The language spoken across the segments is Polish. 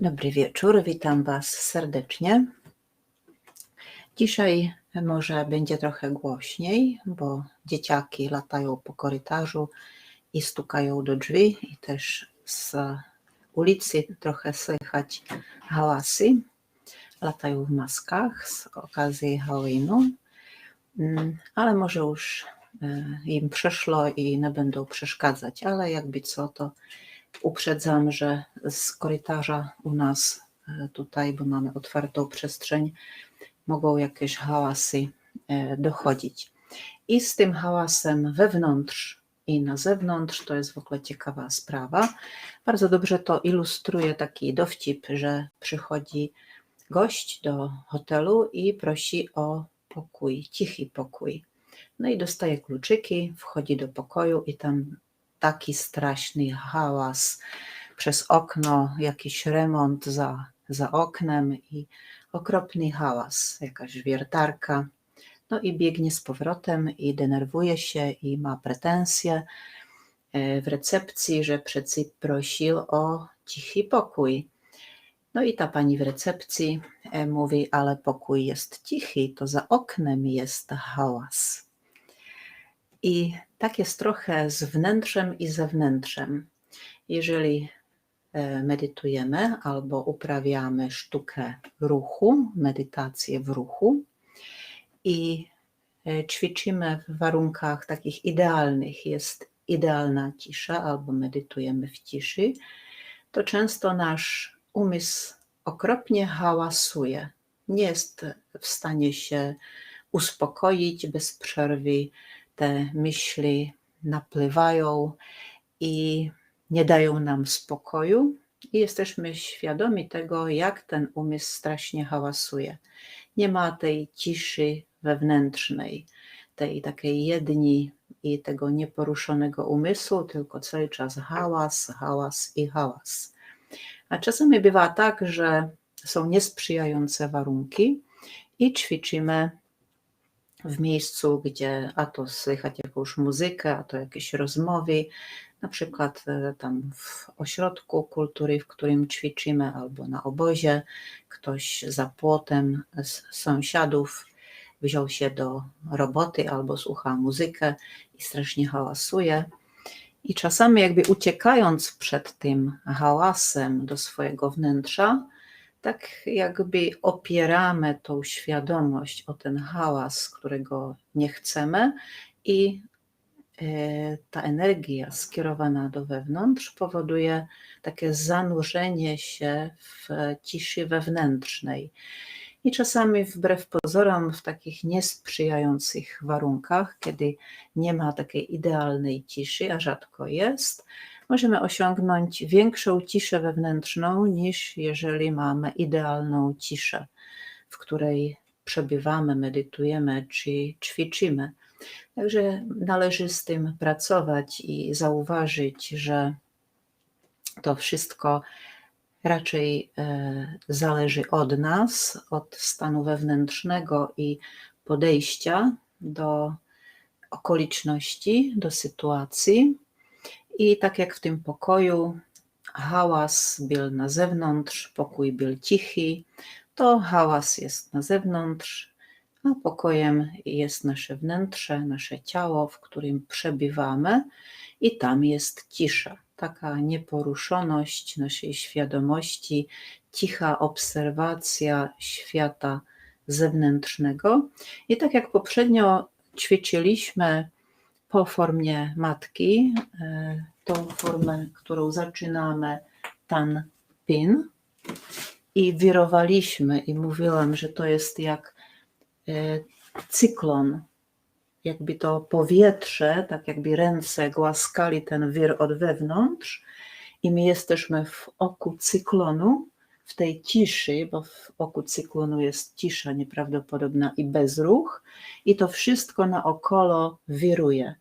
Dobry wieczór, witam Was serdecznie. Dzisiaj może będzie trochę głośniej, bo dzieciaki latają po korytarzu i stukają do drzwi, i też z ulicy trochę słychać hałasy. Latają w maskach z okazji Halloweenu, Mm, ale może już e, im przeszło i nie będą przeszkadzać, ale jakby co, to uprzedzam, że z korytarza u nas e, tutaj, bo mamy otwartą przestrzeń, mogą jakieś hałasy e, dochodzić. I z tym hałasem wewnątrz i na zewnątrz to jest w ogóle ciekawa sprawa. Bardzo dobrze to ilustruje taki dowcip, że przychodzi gość do hotelu i prosi o pokój, cichy pokój. No i dostaje kluczyki, wchodzi do pokoju i tam taki straszny hałas przez okno, jakiś remont za, za oknem i okropny hałas, jakaś wiertarka. No i biegnie z powrotem i denerwuje się i ma pretensje e, w recepcji, że przecież prosił o cichy pokój. No i ta pani w recepcji e, mówi, ale pokój jest cichy, to za oknem jest hałas. I tak jest trochę z wnętrzem i zewnętrzem. Jeżeli e, medytujemy albo uprawiamy sztukę ruchu, medytację w ruchu i e, ćwiczymy w warunkach takich idealnych, jest idealna cisza albo medytujemy w ciszy, to często nasz umysł okropnie hałasuje. Nie jest w stanie się uspokoić bez przerwy. Te myśli napływają i nie dają nam spokoju. I jesteśmy świadomi tego, jak ten umysł strasznie hałasuje. Nie ma tej ciszy wewnętrznej, tej takiej jedni i tego nieporuszonego umysłu, tylko cały czas hałas, hałas i hałas. A czasami bywa tak, że są niesprzyjające warunki i ćwiczymy w miejscu, gdzie a to słychać jakąś muzykę, a to jakieś rozmowy, na przykład e, tam w ośrodku kultury, w którym ćwiczymy, albo na obozie, ktoś za płotem z sąsiadów wziął się do roboty albo słucha muzykę i strasznie hałasuje, i czasami, jakby uciekając przed tym hałasem do swojego wnętrza, tak jakby opieramy tą świadomość o ten hałas, którego nie chcemy, i e, ta energia skierowana do wewnątrz powoduje takie zanurzenie się w ciszy wewnętrznej. I czasami wbrew pozorom, w takich niesprzyjających warunkach, kiedy nie ma takiej idealnej ciszy, a rzadko jest, możemy osiągnąć większą ciszę wewnętrzną niż jeżeli mamy idealną ciszę, w której przebywamy, medytujemy czy ćwiczymy. Także należy z tym pracować i zauważyć, że to wszystko raczej e, zależy od nas, od stanu wewnętrznego i podejścia do okoliczności, do sytuacji. I tak jak w tym pokoju, hałas był na zewnątrz, pokój był cichy, to hałas jest na zewnątrz, a pokojem jest nasze wnętrze, nasze ciało, w którym przebywamy, i tam jest cisza taka nieporuszoność naszej świadomości, cicha obserwacja świata zewnętrznego. I tak jak poprzednio ćwiczyliśmy po formie matki, e, tą formę, którą zaczynamy tan pin. I wirowaliśmy i mówiłam, że to jest jak e, cyklon. Jakby to powietrze, tak jakby ręce głaskali ten wir od wewnątrz i my jesteśmy w oku cyklonu, w tej ciszy, bo w oku cyklonu jest cisza nieprawdopodobna i bezruch i to wszystko naokoło wiruje.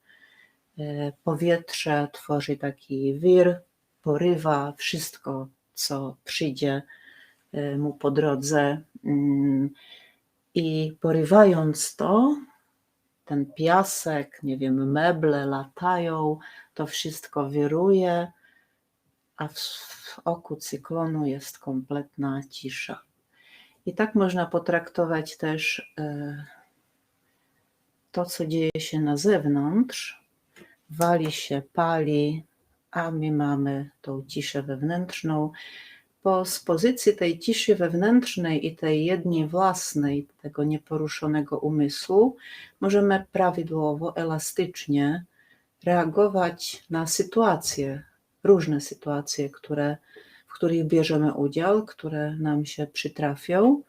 E, powietrze tworzy taki wir, porywa wszystko, co przyjdzie e, mu po drodze mm, i porywając to, ten piasek, nie wiem, meble latają, to wszystko wiruje, a w, w oku cyklonu jest kompletna cisza. I tak można potraktować też e, to, co dzieje się na zewnątrz. Wali się, pali, a my mamy tą ciszę wewnętrzną. Bo z pozycji tej ciszy wewnętrznej i tej jednej własnej, tego nieporuszonego umysłu, możemy prawidłowo, elastycznie reagować na sytuacje, różne sytuacje, które, w których bierzemy udział, które nam się przytrafią.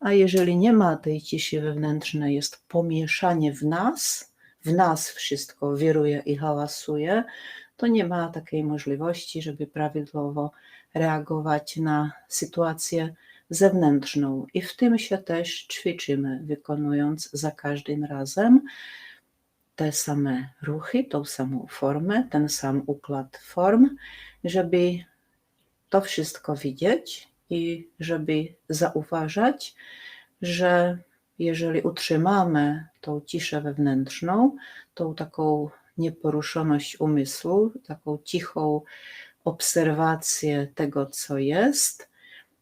A jeżeli nie ma tej ciszy wewnętrznej, jest pomieszanie w nas, w nas wszystko wiruje i hałasuje, to nie ma takiej możliwości, żeby prawidłowo reagować na sytuację zewnętrzną. I w tym się też ćwiczymy, wykonując za każdym razem te same ruchy, tą samą formę, ten sam układ form, żeby to wszystko widzieć i żeby zauważać, że jeżeli utrzymamy tą ciszę wewnętrzną, tą taką nieporuszoność umysłu, taką cichą obserwację tego, co jest,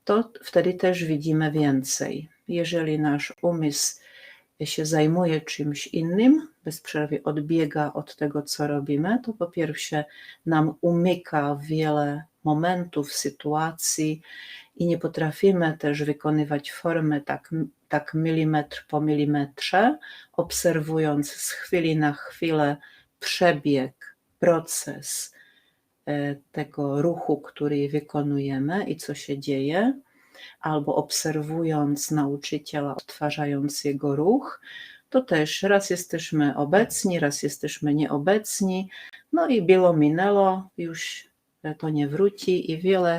to wtedy też widzimy więcej. Jeżeli nasz umysł się zajmuje czymś innym, bez przerwy odbiega od tego, co robimy, to po pierwsze nam umyka wiele momentów, sytuacji i nie potrafimy też wykonywać formy tak, tak milimetr po milimetrze, obserwując z chwili na chwilę przebieg, proces e, tego ruchu, który wykonujemy i co się dzieje, albo obserwując nauczyciela, odtwarzając jego ruch, to też raz jesteśmy obecni, raz jesteśmy nieobecni, no i było minęło, już to nie wróci i wiele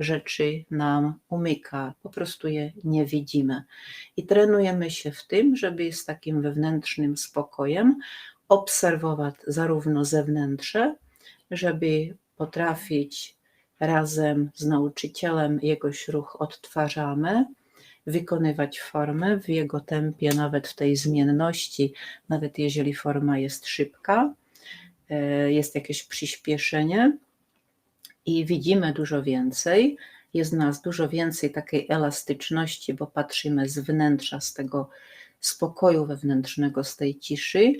rzeczy nam umyka, po prostu je nie widzimy. I trenujemy się w tym, żeby z takim wewnętrznym spokojem obserwować zarówno zewnętrzne, żeby potrafić razem z nauczycielem jegoś ruch odtwarzamy, wykonywać formę w jego tempie, nawet w tej zmienności, nawet jeżeli forma jest szybka, e, jest jakieś przyspieszenie i widzimy dużo więcej. Jest nas dużo więcej takiej elastyczności, bo patrzymy z wnętrza, z tego spokoju wewnętrznego, z tej ciszy.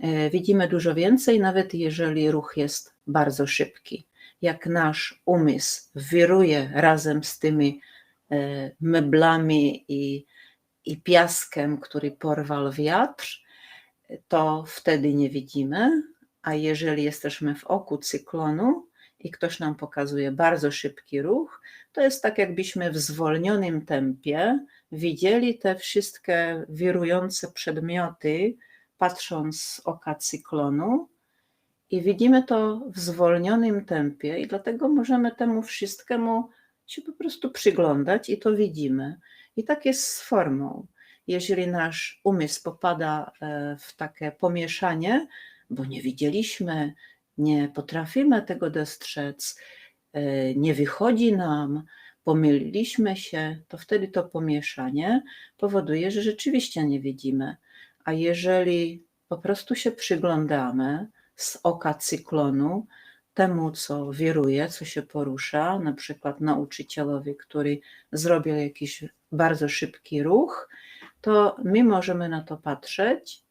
E, widzimy dużo więcej, nawet jeżeli ruch jest bardzo szybki. Jak nasz umysł wiruje razem z tymi e, meblami i, i piaskiem, który porwał wiatr, to wtedy nie widzimy, a jeżeli jesteśmy w oku cyklonu i ktoś nam pokazuje bardzo szybki ruch, to jest tak, jakbyśmy w zwolnionym tempie widzieli te wszystkie wirujące przedmioty, patrząc z oka cyklonu, i widzimy to w zwolnionym tempie, i dlatego możemy temu wszystkiemu się po prostu przyglądać i to widzimy. I tak jest z formą. Jeżeli nasz umysł popada e, w takie pomieszanie, bo nie widzieliśmy, nie potrafimy tego dostrzec, e, nie wychodzi nam, pomyliliśmy się, to wtedy to pomieszanie powoduje, że rzeczywiście nie widzimy. A jeżeli po prostu się przyglądamy z oka cyklonu temu, co wiruje, co się porusza, na przykład nauczycielowi, który zrobił jakiś bardzo szybki ruch, to my możemy na to patrzeć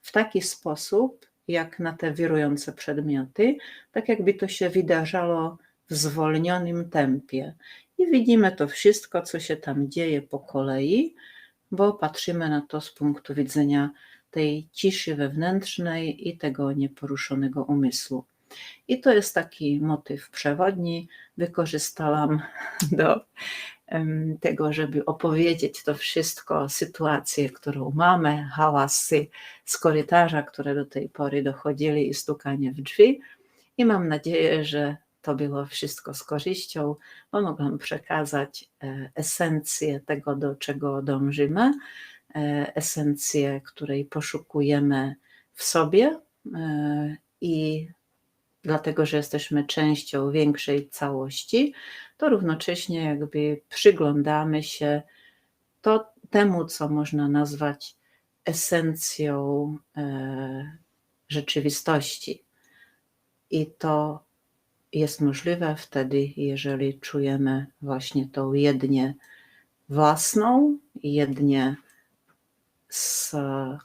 w taki sposób, jak na te wirujące przedmioty, tak jakby to się wydarzało w zwolnionym tempie. I widzimy to wszystko, co się tam dzieje po kolei, bo patrzymy na to z punktu widzenia tej ciszy wewnętrznej i tego nieporuszonego umysłu. I to jest taki motyw przewodni. Wykorzystałam do tego, żeby opowiedzieć to wszystko, sytuację, którą mamy, hałasy z korytarza, które do tej pory dochodzili i stukanie w drzwi. I mam nadzieję, że to było wszystko z korzyścią, bo mogłam przekazać e, esencję tego, do czego dążymy, esencję, której poszukujemy w sobie e, i dlatego, że jesteśmy częścią większej całości, to równocześnie jakby przyglądamy się to temu, co można nazwać esencją rzeczywistości. I to jest możliwe wtedy, jeżeli czujemy właśnie tą jednię własną, jednię z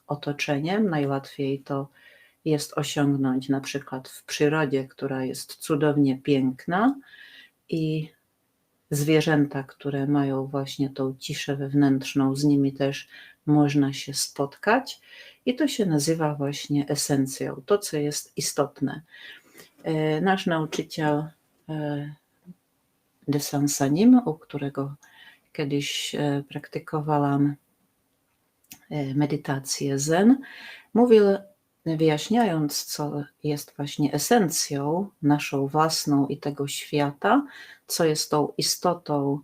otoczeniem. Najłatwiej to jest osiągnąć na przykład w przyrodzie, która jest cudownie piękna i zwierzęta, które mają właśnie tą ciszę wewnętrzną, z nimi też można się spotkać i to się nazywa właśnie esencją, to co jest istotne. E, nasz nauczyciel e, de Sansanim, u którego kiedyś e, praktykowałam medytację zen, mówił, wyjaśniając, co jest właśnie esencją naszą własną i tego świata, co jest tą istotą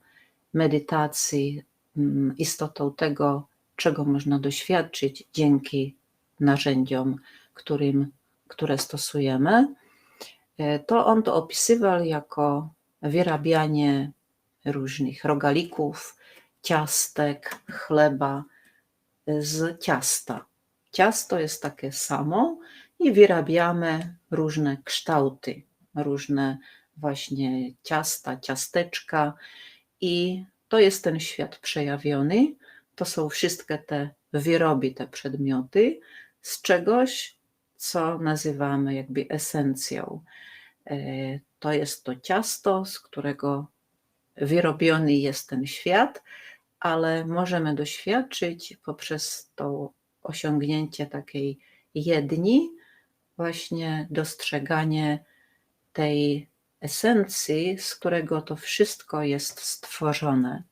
medytacji, mm, istotą tego, czego można doświadczyć dzięki narzędziom, którym, które stosujemy, e, to on to opisywał jako wyrabianie różnych rogalików, ciastek, chleba z ciasta. Ciasto jest takie samo i wyrabiamy różne kształty, różne właśnie ciasta, ciasteczka i to jest ten świat przejawiony. To są wszystkie te wyroby, te przedmioty z czegoś, co nazywamy jakby esencją. E, to jest to ciasto, z którego wyrobiony jest ten świat, ale możemy doświadczyć poprzez to osiągnięcie takiej jedni, właśnie dostrzeganie tej esencji, z którego to wszystko jest stworzone.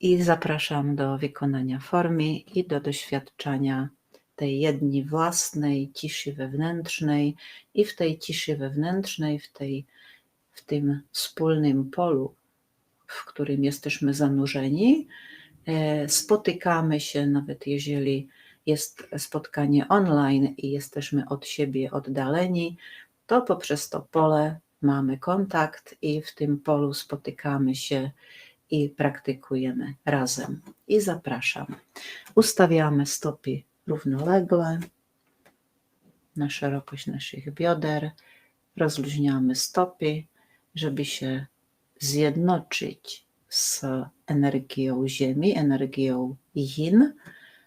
I zapraszam do wykonania formy i do doświadczenia tej jedni własnej ciszy wewnętrznej i w tej ciszy wewnętrznej, w, tej, w tym wspólnym polu, w którym jesteśmy zanurzeni, e, spotykamy się, nawet jeżeli jest spotkanie online i jesteśmy od siebie oddaleni, to poprzez to pole mamy kontakt i w tym polu spotykamy się i praktykujemy razem. I zapraszam. Ustawiamy stopy równolegle na szerokość naszych bioder. Rozluźniamy stopy, żeby się zjednoczyć z energią Ziemi, energią Yin,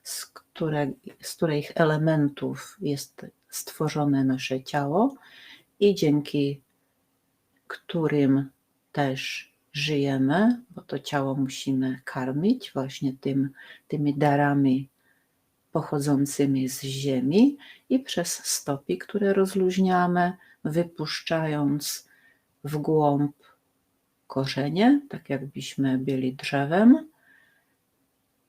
z, które, z których elementów jest stworzone nasze ciało i dzięki którym też żyjemy, bo to ciało musimy karmić właśnie tym, tymi darami pochodzącymi z ziemi i przez stopy, które rozluźniamy, wypuszczając w głąb korzenie, tak jakbyśmy byli drzewem.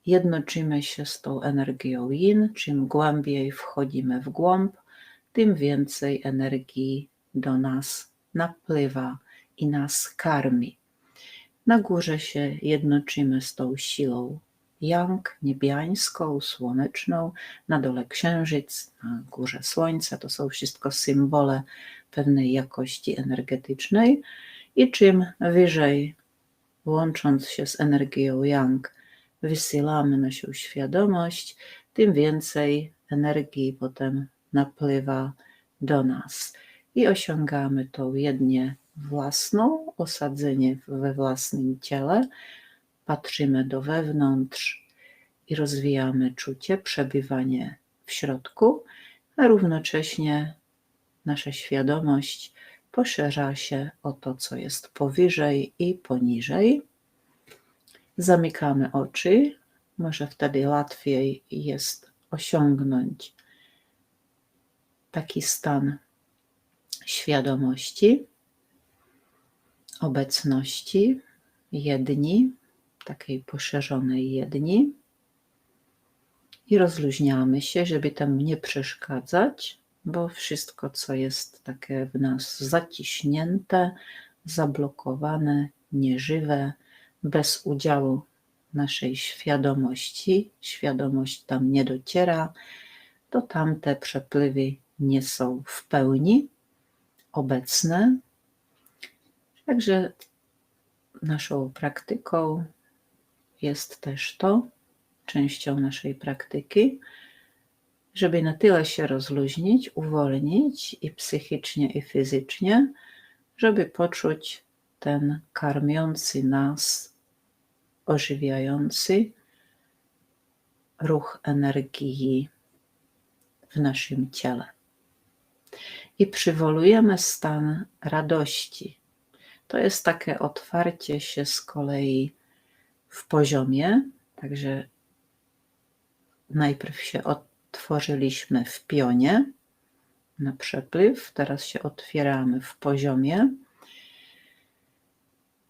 Jednoczymy się z tą energią yin. Czym głębiej wchodzimy w głąb, tym więcej energii do nas napływa i nas karmi. Na górze się jednoczymy z tą siłą yang, niebiańską, słoneczną, na dole księżyc, na górze słońce. To są wszystko symbole pewnej jakości energetycznej. I czym wyżej, łącząc się z energią yang, wysyłamy naszą świadomość, tym więcej energii potem napływa do nas. I osiągamy tą jednie własną, osadzenie we własnym ciele, patrzymy do wewnątrz i rozwijamy czucie, przebywanie w środku, a równocześnie nasza świadomość poszerza się o to, co jest powyżej i poniżej. Zamykamy oczy, może wtedy łatwiej jest osiągnąć taki stan świadomości, obecności jedni, takiej poszerzonej jedni. I rozluźniamy się, żeby temu nie przeszkadzać, bo wszystko, co jest takie w nas zaciśnięte, zablokowane, nieżywe, bez udziału naszej świadomości, świadomość tam nie dociera, to tamte przepływy nie są w pełni obecne. Także naszą praktyką jest też to, częścią naszej praktyki, żeby na tyle się rozluźnić, uwolnić i psychicznie, i fizycznie, żeby poczuć ten karmiący nas, ożywiający ruch energii w naszym ciele. I przywołujemy stan radości. To jest takie otwarcie się z kolei w poziomie, także najpierw się otworzyliśmy w pionie na przepływ, teraz się otwieramy w poziomie.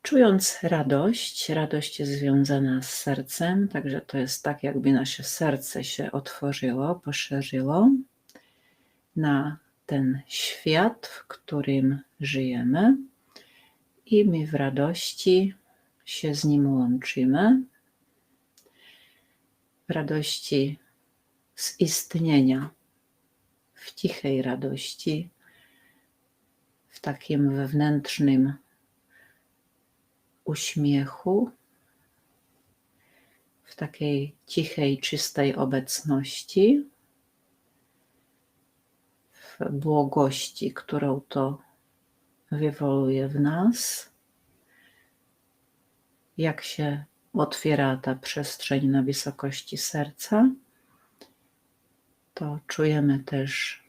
Czując radość, radość jest związana z sercem, także to jest tak, jakby nasze serce się otworzyło, poszerzyło na ten świat, w którym żyjemy, i my w radości się z nim łączymy. W radości z istnienia, w cichej radości, w takim wewnętrznym uśmiechu, w takiej cichej, czystej obecności, w błogości, którą to wywołuje w nas, jak się otwiera ta przestrzeń na wysokości serca, to czujemy też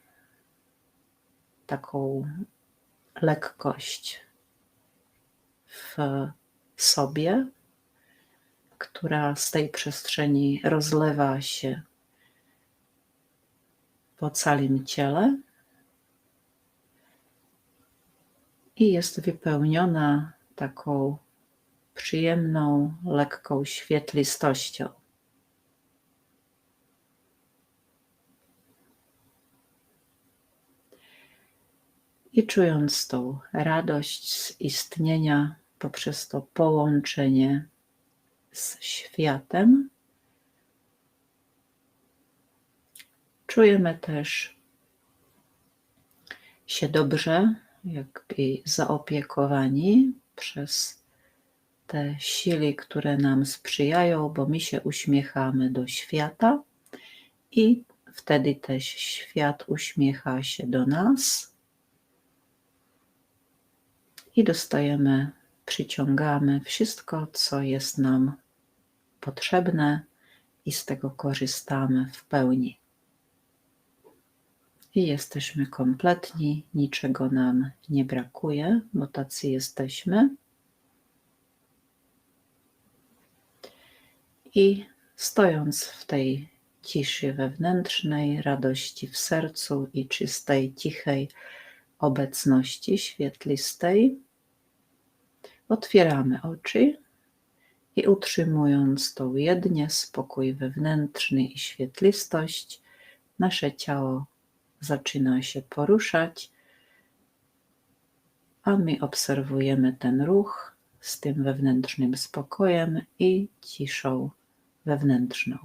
taką lekkość w sobie, która z tej przestrzeni rozlewa się po całym ciele i jest wypełniona taką przyjemną, lekką świetlistością. I czując tą radość z istnienia poprzez to połączenie z światem, czujemy też się dobrze, jakby zaopiekowani przez te siły, które nam sprzyjają, bo my się uśmiechamy do świata i wtedy też świat uśmiecha się do nas i dostajemy, przyciągamy wszystko, co jest nam potrzebne i z tego korzystamy w pełni. I jesteśmy kompletni, niczego nam nie brakuje, bo tacy jesteśmy. I stojąc w tej ciszy wewnętrznej, radości w sercu i czystej, cichej obecności świetlistej, otwieramy oczy i utrzymując tą jednie spokój wewnętrzny i świetlistość, nasze ciało zaczyna się poruszać, a my obserwujemy ten ruch z tym wewnętrznym spokojem i ciszą wewnętrzną.